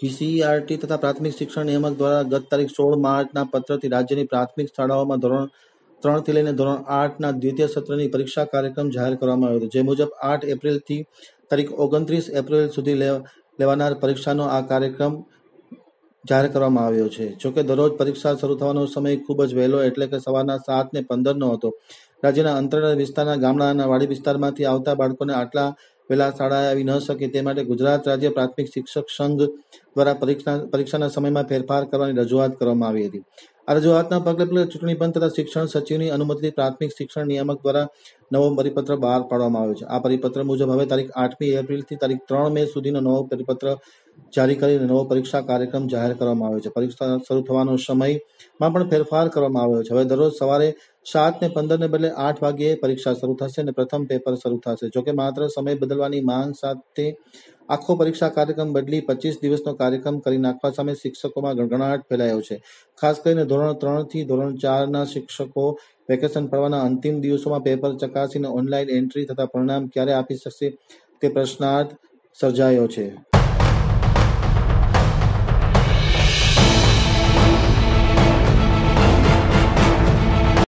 GCERT તથા પ્રાથમિક શિક્ષણ નિયામક દ્વારા ગત તારીખ સોળ માર્ચના પત્રથી રાજ્યની પ્રાથમિક શાળાઓમાં ધોરણ ત્રણથી લઈને ધોરણ આઠના દ્વિતીય સત્રની પરીક્ષા કાર્યક્રમ જાહેર કરવામાં આવ્યો હતો. જે મુજબ આઠ એપ્રિલથી તારીખ ઓગણત્રીસ એપ્રિલ સુધી લેવાનાર પરીક્ષાનો આ કાર્યક્રમ જાહેર કરવામાં આવ્યો છે. જોકે દરરોજ પરીક્ષા શરૂ થવાનો સમય ખૂબ જ વહેલો એટલે કે સવારના સાત ને પંદરનો હતો. રાજ્યના અંતરિયાળ વિસ્તારના ગામડાના વાડી વિસ્તારમાંથી આવતા બાળકોને આટલા વહેલા શાળાએ આવી ન શકે તે માટે ગુજરાત રાજ્ય પ્રાથમિક શિક્ષક સંઘ દ્વારા પરીક્ષા, પરીક્ષાના સમયમાં ફેરફાર કરવાની રજૂઆત કરવામાં આવી હતી. આ રજૂઆતના પગલે ચૂંટણી પંચ તથા શિક્ષણ સચિવની અનુમતિથી પ્રાથમિક શિક્ષણ નિયામક દ્વારા નવો પરિપત્ર બહાર પાડવામાં આવ્યો છે. આ પરિપત્ર મુજબ હવે તારીખ આઠમી એપ્રિલથી તારીખ ત્રણ મે સુધીનો નવો પરિપત્ર જારી કરીને નવો પરીક્ષા કાર્યક્રમ જાહેર કરવામાં આવ્યો છે. પરીક્ષા શરૂ થવાનો સમયમાં પણ ફેરફાર કરવામાં આવ્યો છે. હવે દરરોજ સવારે સાત ને પંદર ને બદલે આઠ વાગ્યે પરીક્ષા શરૂ થશે અને પ્રથમ પેપર શરૂ થશે. જોકે માત્ર સમય બદલવાની માંગ સાથે આખો પરીક્ષા કાર્યક્રમ બદલી પચીસ દિવસનો કાર્યક્રમ કરી નાખવા સામે શિક્ષકોમાં ગણગણાટ ફેલાયો છે. ખાસ કરીને ધોરણ ત્રણથી ધોરણ ચારના શિક્ષકો વેકેશન પડવાના અંતિમ દિવસોમાં પેપર ચકાસીને ઓનલાઈન એન્ટ્રી તથા પરિણામ ક્યારે આપી શકશે તે પ્રશ્નાર્થ સર્જાયો છે.